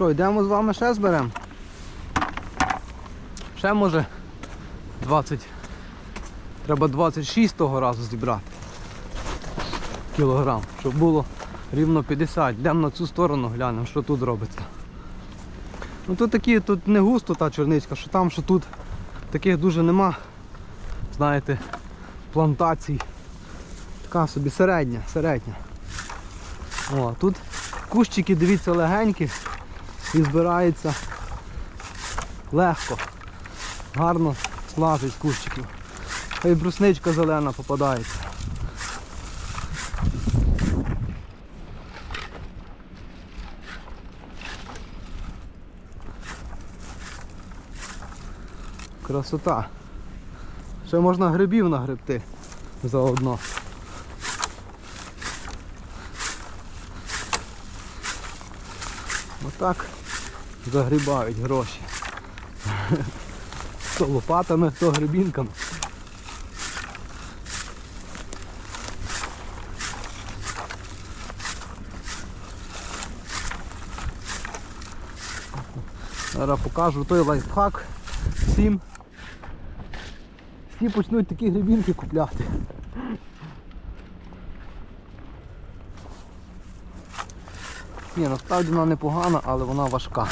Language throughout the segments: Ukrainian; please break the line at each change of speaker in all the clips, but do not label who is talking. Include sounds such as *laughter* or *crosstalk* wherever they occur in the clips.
Що, йдемо з вами ще зберемо? Ще може 20. Треба 26 того разу зібрати. Кілограм, щоб було рівно 50. Йдемо на цю сторону, глянемо, що тут робиться. Ну тут такі, тут не густо та чорничка, що там, що тут таких дуже нема. Знаєте, плантацій. Така собі середня, середня. О, тут кущики, дивіться, легенькі і збирається легко. Гарно слазить з кущиків. Та й брусничка зелена попадається. Красота. Ще можна грибів нагребти заодно. Отак загрібають гроші. Хто лопатами, хто грибінками. Зараз покажу той лайфхак всім. Всі почнуть такі грибінки купляти. Ні, насправді вона непогана, але вона важка.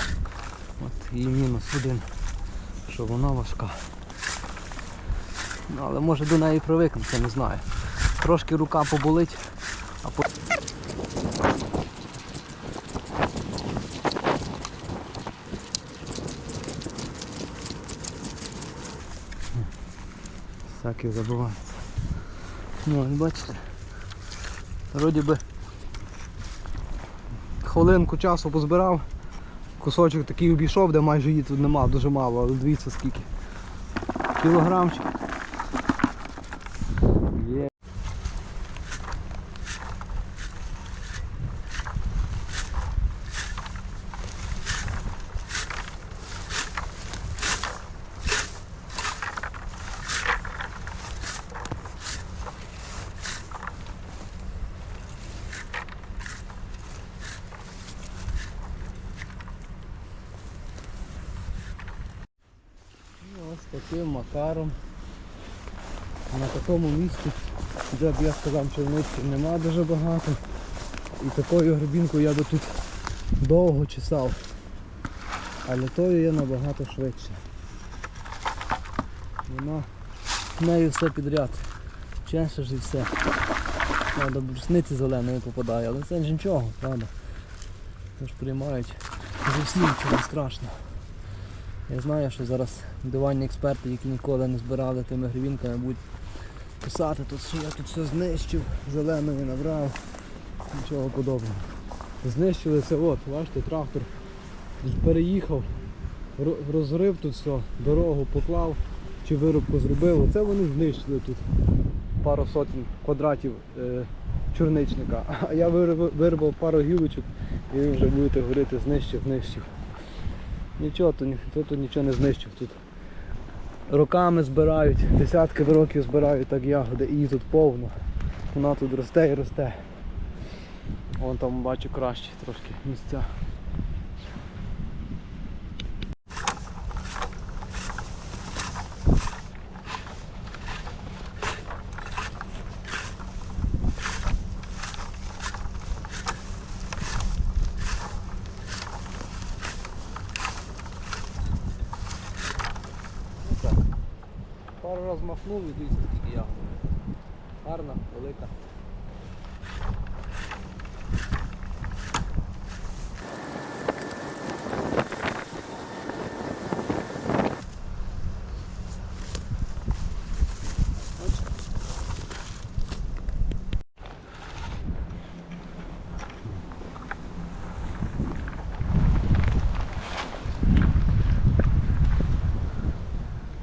Її мінус один, що вона важка. Ну, але може до неї привикнути, не знаю. Трошки рука поболить, а по... Всяке забувається. Ну, і бачите. Вроді би хвилинку часу позбирав, кусочок такий обійшов, де майже її тут нема, дуже мало, але дивіться скільки. Кілограмчик. Є. Ну, Ось таким макаром. На такому місці, де б я сказав, чернички нема дуже багато. І такою грибінкою я би тут довго чесав. Але тою є набагато швидше. Вона нею все підряд. Чешеш і все. Правда, брусниці зеленої попадає, але це ж нічого, правда. Це ж приймають зовсім не страшно. Я знаю, що зараз диванні експерти, які ніколи не збирали тими гривінками, будуть писати тут, що я тут все знищив, зеленої набрав, нічого подобного. Знищили це от, бачите, трактор переїхав, розрив тут все, дорогу поклав чи виробку зробив. Оце вони знищили тут пару сотень квадратів е, чорничника. *laughs* А я вирвав пару гілочок і ви вже будете говорити знищив, знищив. Нічого, тут, тут нічого не знищив. Тут роками збирають, десятки років збирають так ягоди і її тут повно. Вона тут росте і росте. Вон там бачу кращі трошки місця. Пару раз махнув і дивіться скільки ягод. Гарна, велика.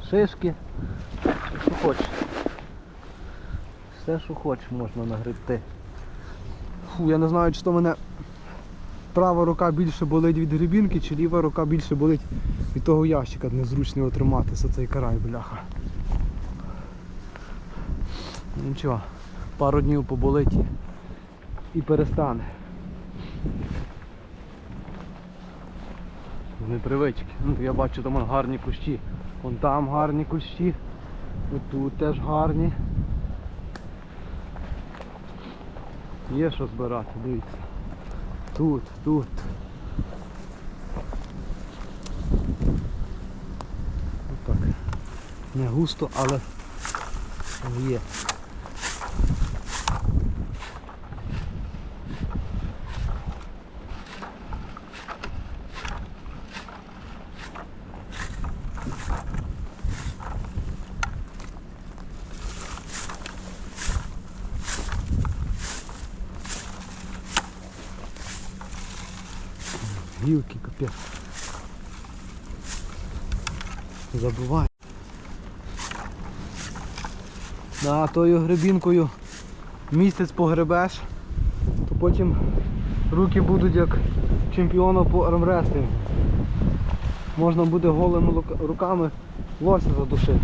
Шишки, хочеш. Все, що хочеш, можна нагребти. Фу, я не знаю, чи то мене права рука більше болить від грибінки, чи ліва рука більше болить від того ящика незручно його тримати за цей карай, бляха. Ну, Нічого, пару днів поболить і перестане. З непривички. Ну, я бачу там гарні кущі. Вон там гарні кущі. От тут теж гарні. Є що збирати, дивіться. Тут, тут. Отак. Не густо, але є. Гілки, капець. Забувай. Да, тою гребінкою місяць погребеш, то потім руки будуть як чемпіона по армрестлінгу. Можна буде голими руками лося задушити.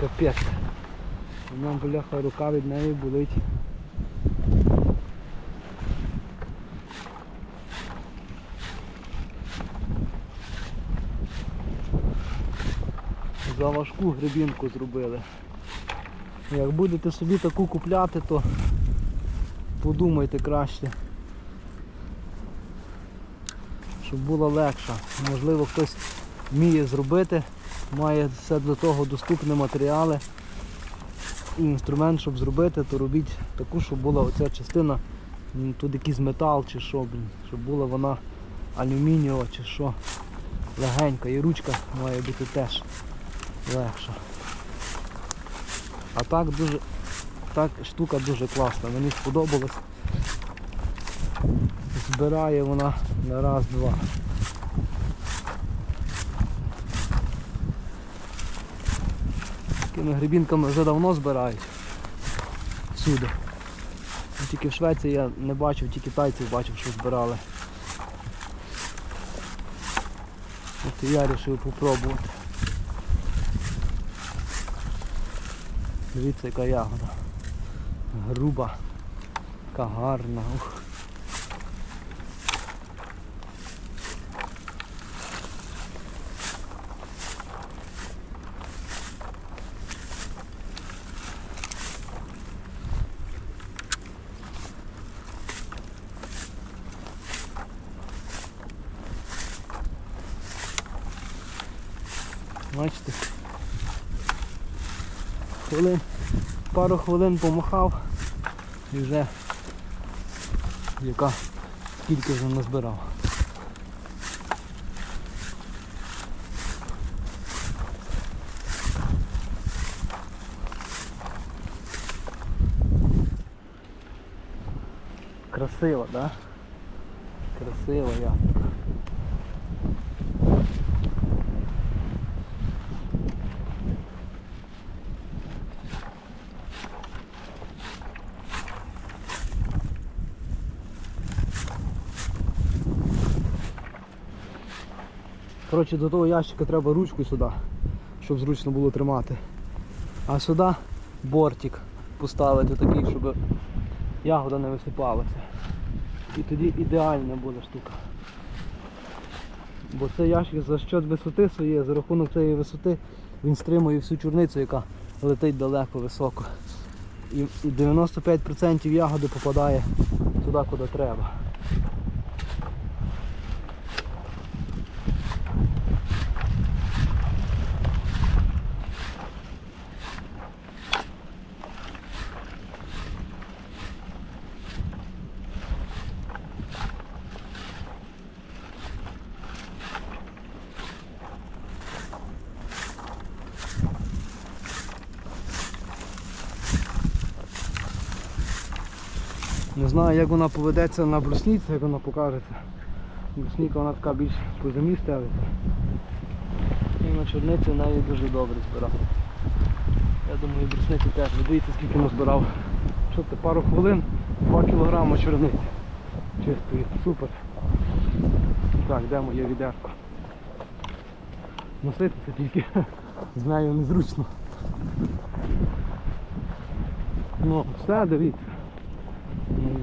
Капець. Нам бляха рука від неї болить. За важку гребінку зробили. Як будете собі таку купляти, то подумайте краще. Щоб була легша. Можливо хтось вміє зробити, має все для того доступні матеріали і інструмент, щоб зробити, то робіть таку, щоб була оця частина, тут якийсь метал чи що, блін, щоб була вона алюмінієва чи що. Легенька і ручка має бути теж легша. А так дуже так штука дуже класна, мені сподобалось. Збирає вона на раз-два. Такими грибінками вже давно збирають. Всюди. Ну, Тільки в Швеції я не бачив, тільки тайців бачив, що збирали. От і я вирішив попробувати. Дивіться, яка ягода. Груба, яка гарна. Ух. Бачите? Хвилин, пару хвилин помахав і вже яка скільки вже назбирав. Красиво, да? Красиво ягодка. Коротше, до того ящика треба ручку сюди, щоб зручно було тримати. А сюди бортик поставити такий, щоб ягода не висипалася. І тоді ідеальна буде штука. Бо цей ящик за счет висоти своєї, за рахунок цієї висоти, він стримує всю чорницю, яка летить далеко високо. І, і 95% ягоди попадає туди, куди треба. Не знаю, як вона поведеться на брусниці, як вона покажеться. Брусніка вона така більш по землі ставиться. І на чорниці в неї дуже добре збирав. Я думаю, брусниці теж. Ви дивіться, скільки назбирав. Що це, пару хвилин, 2 кілограми чорниці. Чистої. Супер. Так, де моє відерко? Носитися тільки з нею незручно. Ну, все, дивіться.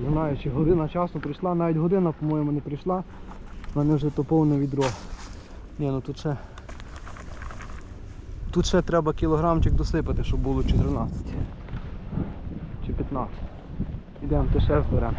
Не знаю, чи година часу прийшла, навіть година, по-моєму, не прийшла. У мене вже то повне відро Ні, ну тут ще. Тут ще треба кілограмчик досипати, щоб було 14. Чи 15. Ідемо, то ще зберемо.